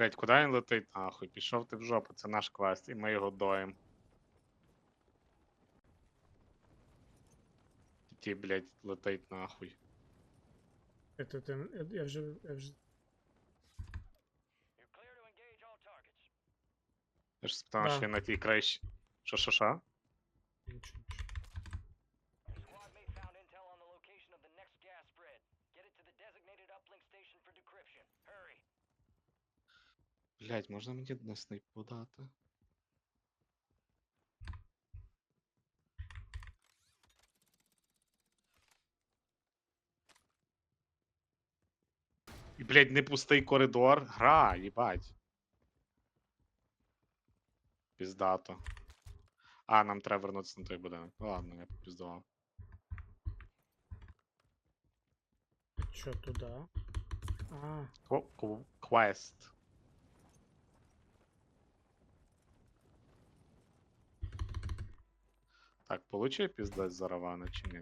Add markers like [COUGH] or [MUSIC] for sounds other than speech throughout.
Блять, куди він летить нахуй? Пішов ти в жопу, це наш квест, і ми його доїм. Ті, блять, летить нахуй. Это, ти- я, вже, я вже... Я ж спитав, Да. що я на тій кращі. Що, що, що? Нічого. Блять, можна мені на снайпу дати? І, блядь, не пустий коридор. Гра, їбать. Піздато. А, нам треба вернутися на той будинок. Ну ладно, я попіздував. Що туди? А, Квест. Так, получив піздець за Равана чи ні?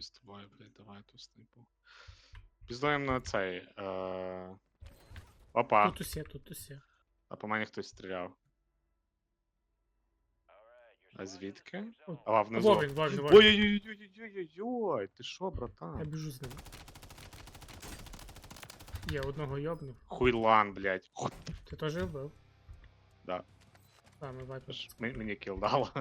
Хуй з тобою, блядь, давай ту снайпу. Піздуємо на цей. Е... Опа, тут усе, тут усе. а по мені хтось стріляв. А звідки? А, внизу. Вовін, Вовін, Вовін. Ой-ой-ой-ой-ой-ой, ти що, Я братан? біжу з ним. Я одного йобнув. Хуйлан, блядь. Ти теж вбив? Да. А, ми вайпер. Ж м- Мені кіл дало.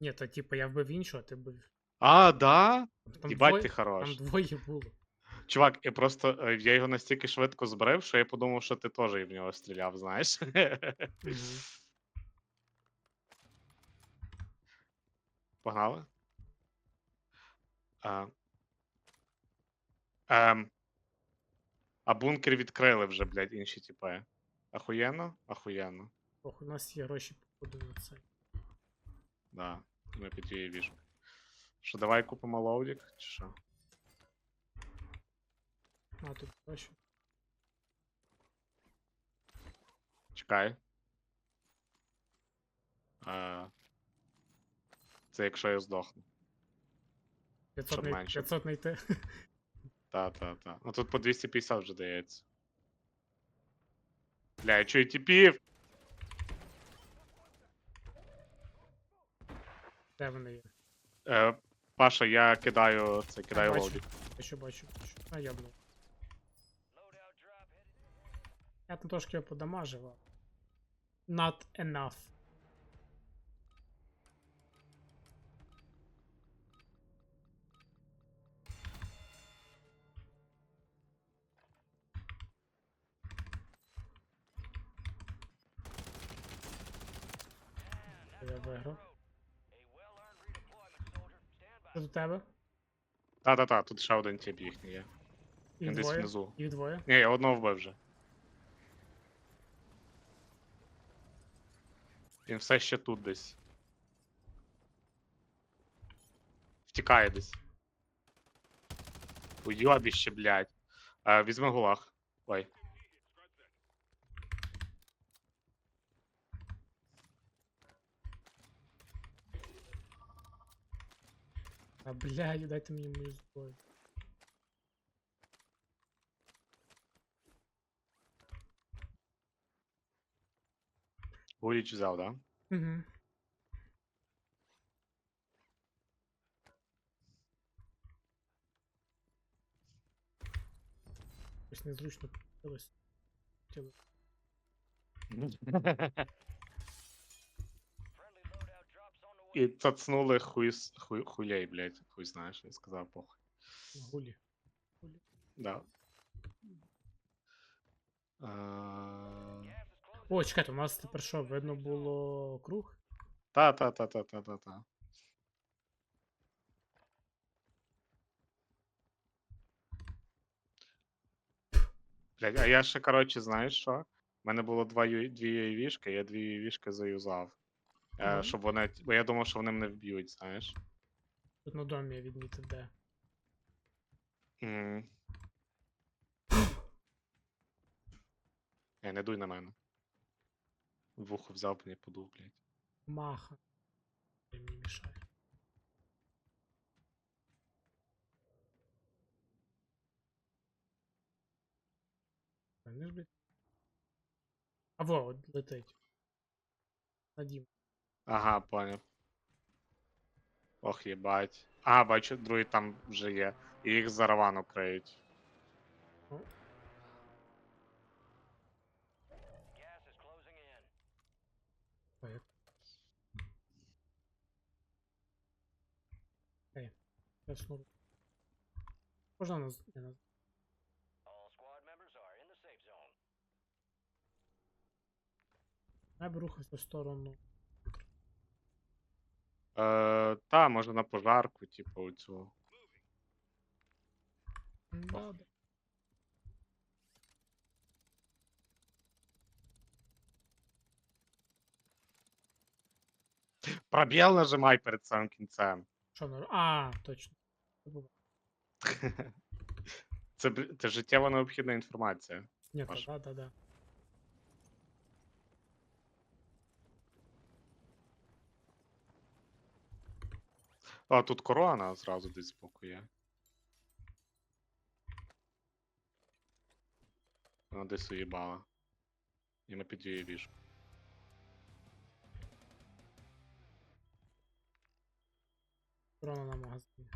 Ні, то типа я вбив іншого, а ти вбив. А, да? Там Їбать двоє, ти хорош. там двоє було. Чувак, я просто е, я його настільки швидко збрив, що я подумав, що ти теж і в нього стріляв, знаєш. Мгм. [LAUGHS] Погнали? А, ем, а бункер відкрили вже, блядь, інші типи. Ахуєнно? Ахуєнно. Ох, у нас є гроші походу на це. Да, ми під її віжу. Що, давай купимо лоудік, чи що? А, тут гроші. Чекай. Е, це якщо я здохну. 500 Щоб най... менше. 500 знайти. Та, та, та. Ну тут по 250 вже дається. Бля, я чую типів! Де вони є? Е, Паша, я кидаю це, кидаю бачу. лоудік. Бачу, бачу, бачу. А, я блю. Я там трошки його подамажив. Not enough. До тебе? Та-та-та, тут ще один тип їхній є. Їх Він десь двоє. внизу. Їх двоє. Ні, я одного вбив вже. Він все ще тут десь. Втікає десь. Уйобіще, блядь. А, візьми гулаг. Ой. А блядь, дайте мені мою зброю. Гуліч взяв, да? Угу. Ось незручно получилось. [LAUGHS] І цацнули хуй, хуй, хуйлей, блядь. Хуй знаєш, я сказав похуй. Гулі. Да. А... О, чекайте, у нас тепер що, видно було круг? Та, та, та, та, та, та, та. Блядь, а я ще, коротше, знаєш що? У мене було два ю... дві UAV-шки, я дві UAV-шки заюзав. Е, Ага. щоб вони. Бо я думав, що вони мене вб'ють, знаєш. Тут на домі я відмітив, де. М. Е, не дуй на мене. Вухо взяв мені подув, блядь. Маха. Ти Мені мішає. Ж, блядь. А во, от летить. Надім. Ага, поняв. Ох, їбать. А, бачу, другий там вже є. І їх за равану криють. Ей, я снуру. Можна нас... Не, нас... All squad members are in the safe zone. Я б рухався в сторону. Е, та, може на пожарку, типу, оцю. Да. Пробіл нажимай перед самим кінцем. Що на... А, точно. Забув. [LAUGHS] Це, бл- це життєво необхідна інформація. Ні, та, Ваш. да, да, да. А, тут корона зразу десь збоку є. Вона десь уїбала. І ми під її віж. Корона на магазині.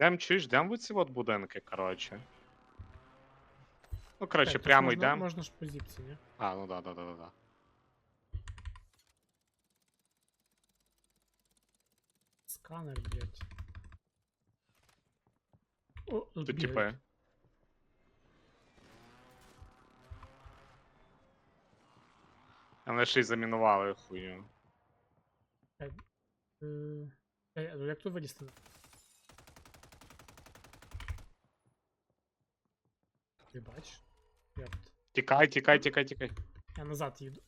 Йдем чуєш, йдем в ці от будинки, коротше. Ну, коротше, прямо можна, йдем. Можна ж по зіпці, ні? А, ну да, да, да, да, да. Сканер, блядь. О, тут бігають. типи. А Вони ще й замінували хуйню. Е, е, як тут вилізти? Ти бачиш? Я, от- Тікай, тікай, тікай, тікай. я назад їду.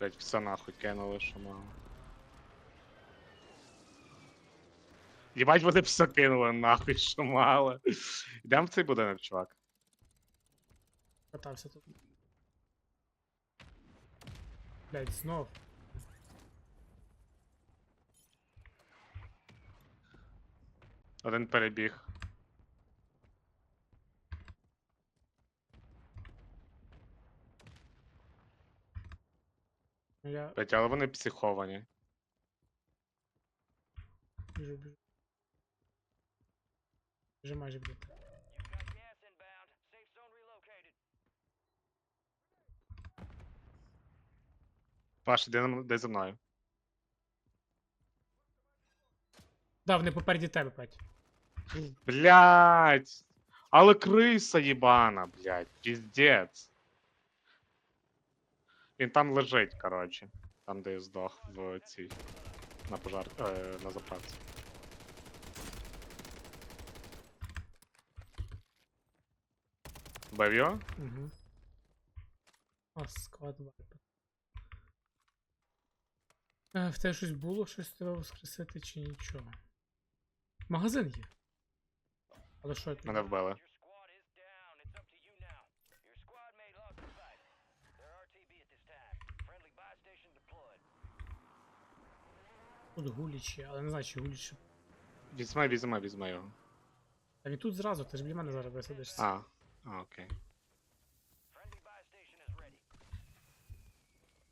Блять, все нахуй кинули, що мало. Єбать, вони все кинули нахуй, що мало. Йдемо в цей будинок, чувак. Катався тут. Блядь, знов. Один перебіг. Я Блять, але вони психовані. біжу, біжу. Вже майже біжу. Паш, іди, на- іди за мною. Да, вони попереді тебе, Петь. Блять! Але криса єбана, блять, піздець. Він там лежить, коротше. Там, де я здох в цій. На пожар. Е, на заправці. Бив його? Угу. А, склад вайпер. Е, в тебе щось було, щось тебе воскресити чи нічого? Магазин є. Але що Мене вбили. Тут гуліч є, але не знаю, чи гуліч. Візьми, візьми, візьми його. Та він тут зразу, ти ж біля мене зараз висадишся. А, а, окей.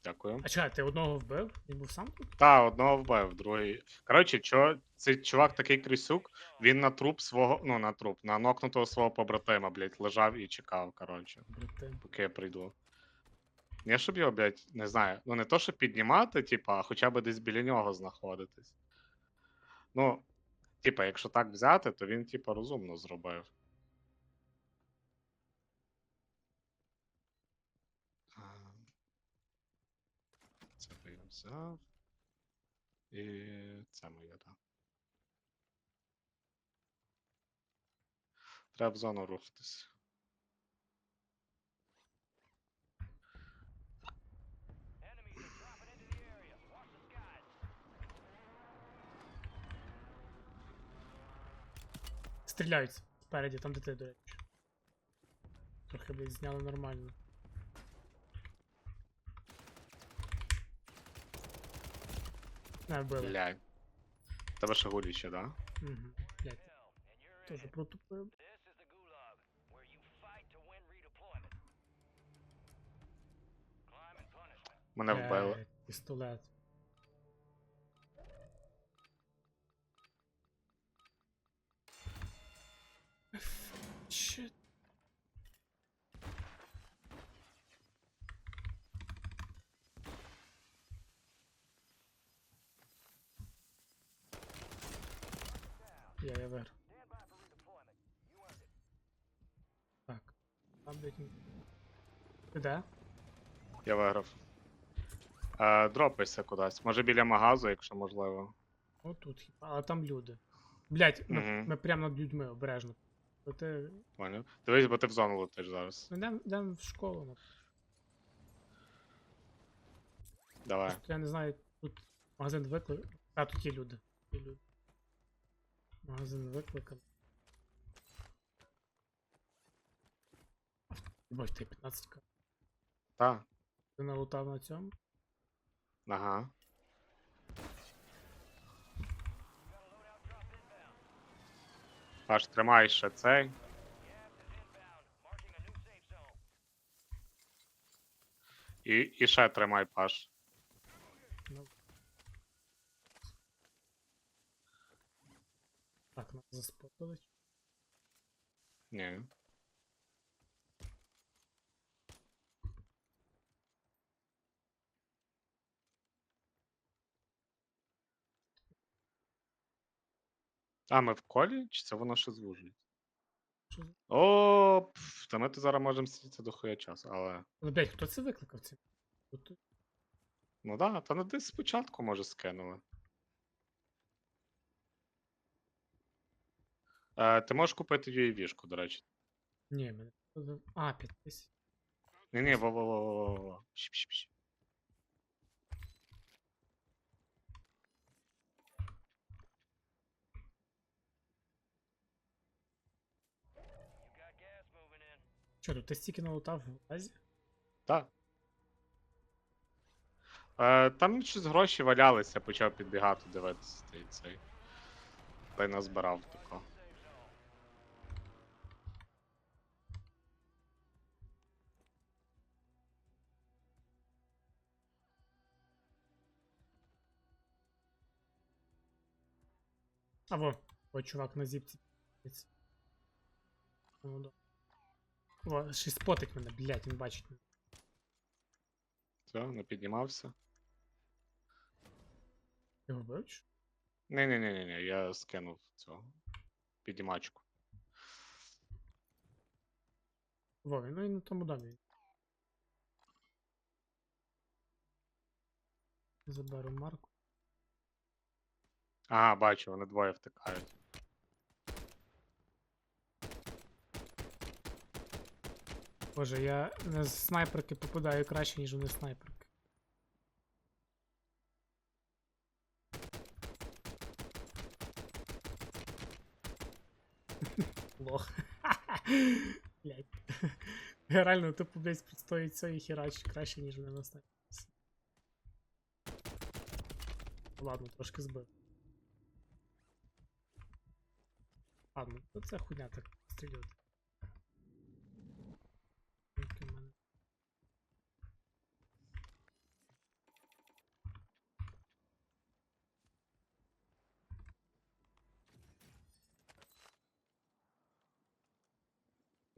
Дякую. А чекай, ти одного вбив? Він був сам тут? Та, одного вбив, другий. Коротше, чо, цей чувак такий крисюк, він на труп свого, ну на труп, на нокнутого свого побратима, блядь, лежав і чекав, коротше, поки я прийду. Не щоб його, блядь, не знаю. Ну не то, щоб піднімати, типа, а хоча б десь біля нього знаходитись. Ну, типа, якщо так взяти, то він, типа, розумно зробив. Це би я взяв. І це моє, так. Треба в зону рухатись. Стріляють спереді, там де ти, до речі. Трохи блядь, зняли нормально. Не вбили. Блядь. Тебе ще гулі ще, да? Угу. Блядь, it. протупив. This is the Gulag, where you fight to win redeployment. Crime and punishment. Мене вбили. Пістолет. Блядь. Ти де? Я виграв. Е, дропайся кудись. Може біля магазу, якщо можливо. Отут хіба. Але там люди. Блять, ми, Мгм. ми прямо над людьми обережно. Бо ти. Поняв? Дивись, бо ти в зону летиш зараз. Ми йдемо йдем в школу. ну. Давай. Просто я не знаю, тут магазин виклик. А, тут є люди. Є люди. Магазин викликав. Бать, ти 15 к Та. Ти налутав на цьому? Ага. Паш, тримай ще цей. І, і ще тримай, Паш. Ну. Так, нас заспотили. Ні. А, ми в колі? Чи це воно ще за- О, пф, та ми тут зараз можемо сидіти до хуя часу, але. Ну, блядь, хто це викликав? Це? Тут- Ну да, та ну десь спочатку може скинули. Е, ти можеш купити UAV-шку, до речі. Ні, мене. А, 50. Ні, ні, во во во во во во. You got gas moving in. Що, тут ти стільки налутав в базі? Так. Е, там щось гроші валялися, почав підбігати, дивитися цей цей. Та й назбирав тако. А во, о, чувак на зіпці. Ну, да. О, ще й спотить мене, блядь, він бачить. Все, не піднімався. Його чи що? ні ні ні ні я скинув цього піднімачку. Во, він ну і на тому домі. Заберу марку. Ага, бачу, вони двоє втикають. Боже, я на снайперки попадаю краще, ніж вони снайперки. [LAUGHS] Лох. [LAUGHS] Блять. Я реально тупо десь підстоїть це і херачить краще, ніж вони на снайперці. Ладно, трошки збив. Ладно, то це хуйня так стрілювати.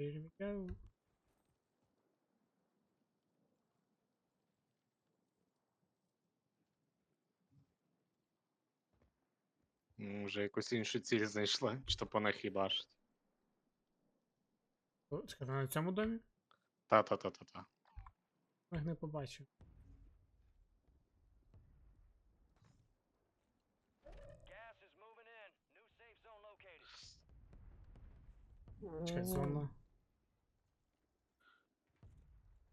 Here we go. Ну, Вже якусь іншу ціль знайшла, щоб вона хібашить. О, на цьому домі? Та-та-та-та-та. Я не побачив. Gas is moving in.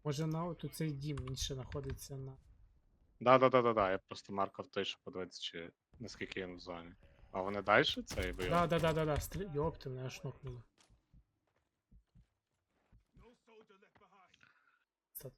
Може на от цей дім він ще знаходиться на. Да, да, да, да, да. Я просто маркав той, що подивитися, чи наскільки він в зоні. А вони далі цей бою? Да, да, да, да, да. Стрі... Йопти, мене аж нокнули. Це-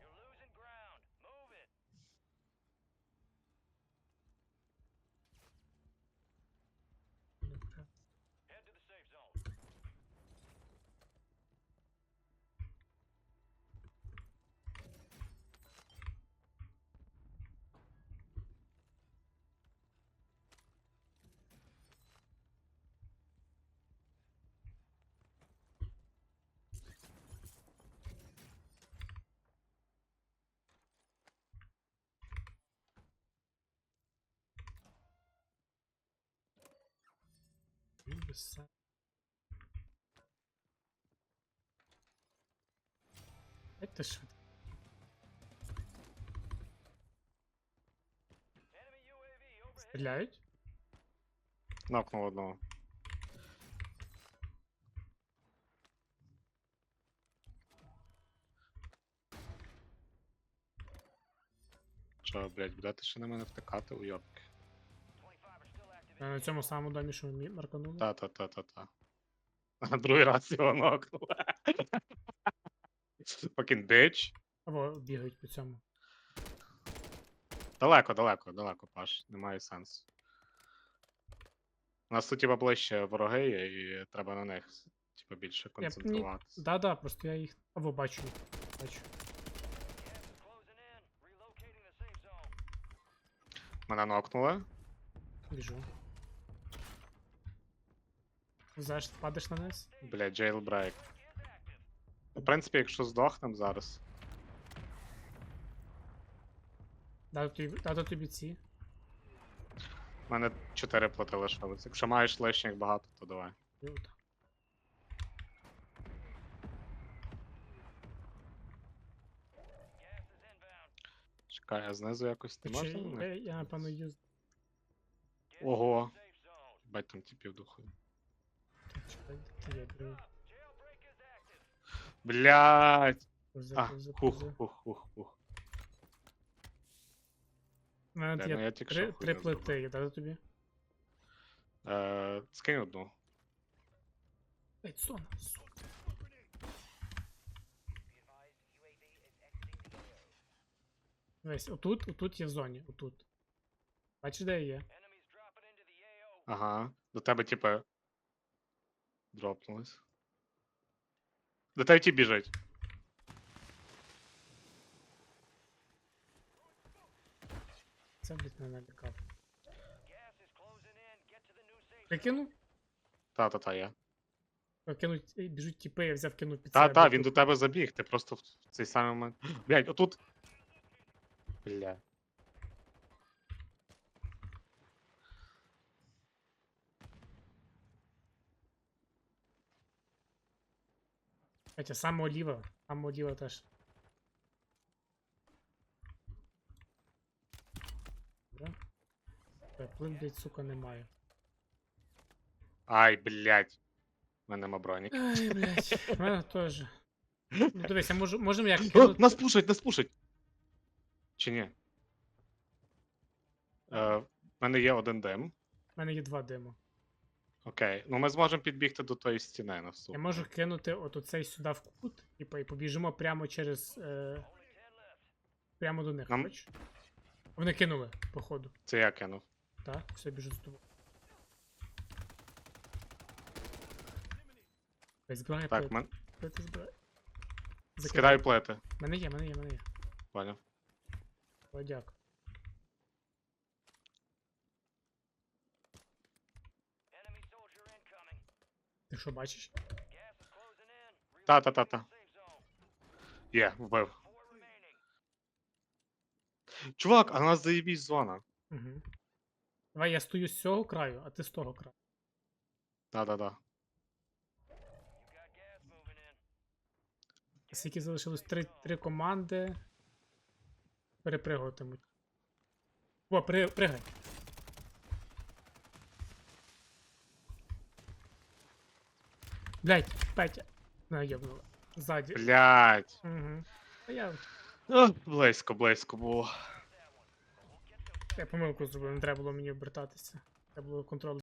You're losing ground. Move it. Head to the safe zone. Са- Як ти швидко? Стріляють? Нокнув одного. Що, блядь, будете ще на мене втикати, уйобки? 25 На цьому самому домі, що ми марканули? Та-та-та-та-та. Другий раз його нокнув. Fucking bitch. Або бігають по цьому. Далеко, далеко, далеко, Паш. Немає сенсу. У нас тут типа ближче вороги є, і треба на них типа більше Я б ні- концентруватися. Да-да, просто я їх. Або бачу. Бачу. Мене нокнули. Біжу. Знаєш, падаєш на низ? Бля, jailbreak. В принципі, якщо здохнем зараз. Дати тобі, дати тобі ці. У мене 4 плати лишилось. Якщо маєш лишніх багато, то давай. Inbound. Чекай, а знизу якось Чи- можна? я, я напевно юз. Ого. Бать там типів духу. Блять! А, повзи. хух, хух, хух. У мене ну є я три, три плити, є, дати тобі. Е, скинь одну. Ей, сон, сон. Весь, отут, отут є в зоні, отут. Бачиш, де я є? Ага. До тебе, типа. Дропнулись. До тебе ті біжать. Це, блядь, мене налякав. Прикинув? Та-та-та, я. Кинуть, ей, біжуть тіпи, я взяв кинув під Та-та, він до тебе забіг, ти просто в цей самий момент. Блять, отут. Бля. Хоча саме оліва, саме оліва теж. Добре. Плин, блядь, сука, немає. Ай, блять. У мене нема броніки. Ай, блядь, [LAUGHS] в мене теж. Ну дивись, я можу, можемо як О, кинути. нас пушать, нас пушать. Чи ні? Е, в мене є один дим. У мене є два диму. Окей. Ну ми зможемо підбігти до тої стіни на Я можу кинути от оцей сюди в кут, типу, і побіжимо прямо через. Е, Only 10 left. прямо до них. Нам- Хоч? Вони кинули, походу. Це я кинув. Так, все біжу з тобою. Ой, Збирай Так, плити, мен... плити збирай. скидаю плити. Мене є, мене є, мене є. Поняв. О, дякую. Ти що бачиш? Та-та-та-та. Є, вбив. Чувак, а у нас заєбісь зона. Угу. Давай я стою з цього краю, а ти з того краю. Да-да-да. Скільки залишилось три, три команди. Перепригуватимуть. О, при, пригай. Блять, Петя. Наєбнула. Ззаді. Блять. Угу. А я, Близько, близько було. я помилку зробив, не треба було мені обертатися. Треба було контроль